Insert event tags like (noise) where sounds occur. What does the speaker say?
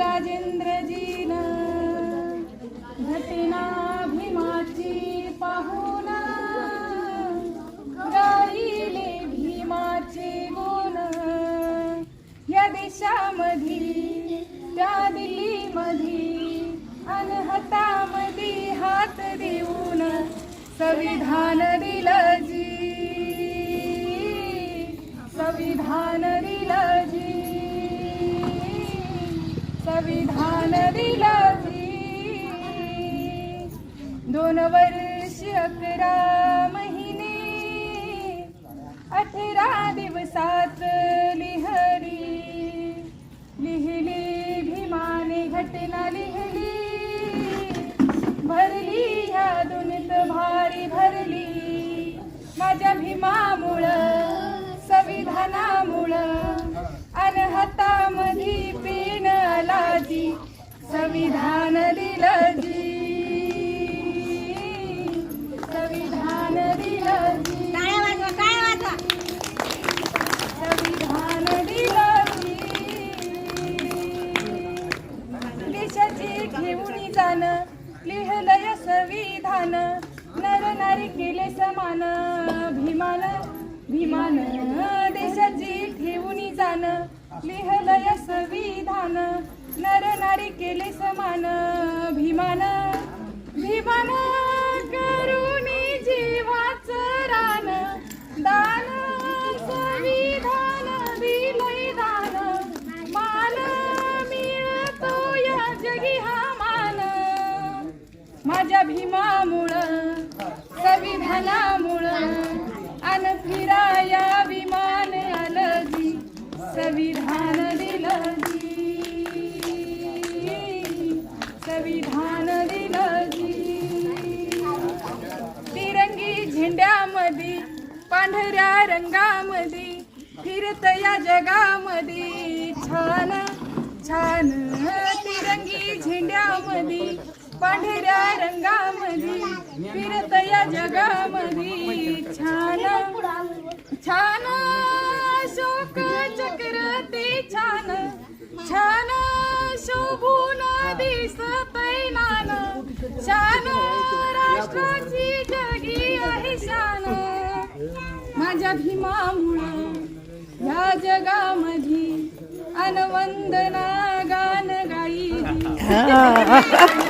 राजेंद्रजीन घटना भीमाची पाहुन गाईले भीमाचे गुण. या देशामधी त्या दिल्लीमधी अनहतामधी हात देऊन संविधान दिलं जी. संविधान दिलं जी. दोन वर्ष अकरा महिने अठरा दिवसात लिहली. लिहिली भीमाने घटना लिहिली. भरली ह्या दुनित भारी भरली. माझ्या भीमामुळं संविधानामुळं अनहतामधी पेन आलाजी संविधान घेऊन जाण संविधान. नर नारी केले समान भीमान भीमान देशाची ठेवून जाण. लिहलंय संविधान. नर नारी केले समान भीमान भीमामुळं संविधानामुळं अन फिराया विमान आलं संविधान दिलं संविधान दिलं तिरंगी झेंड्यामध्ये पांढऱ्या रंगामध्ये फिरत या जगामध्ये छान छान पांढऱ्या रंगामध्ये फिरत या जगामध्ये छान छान अशोक चक्र ते छान छान शोभून दिसत नान. छान राष्ट्राची जगी आहे शान. माझ्या भीमामुळं ह्या जगामधी अनवंदना गान गाई. (laughs)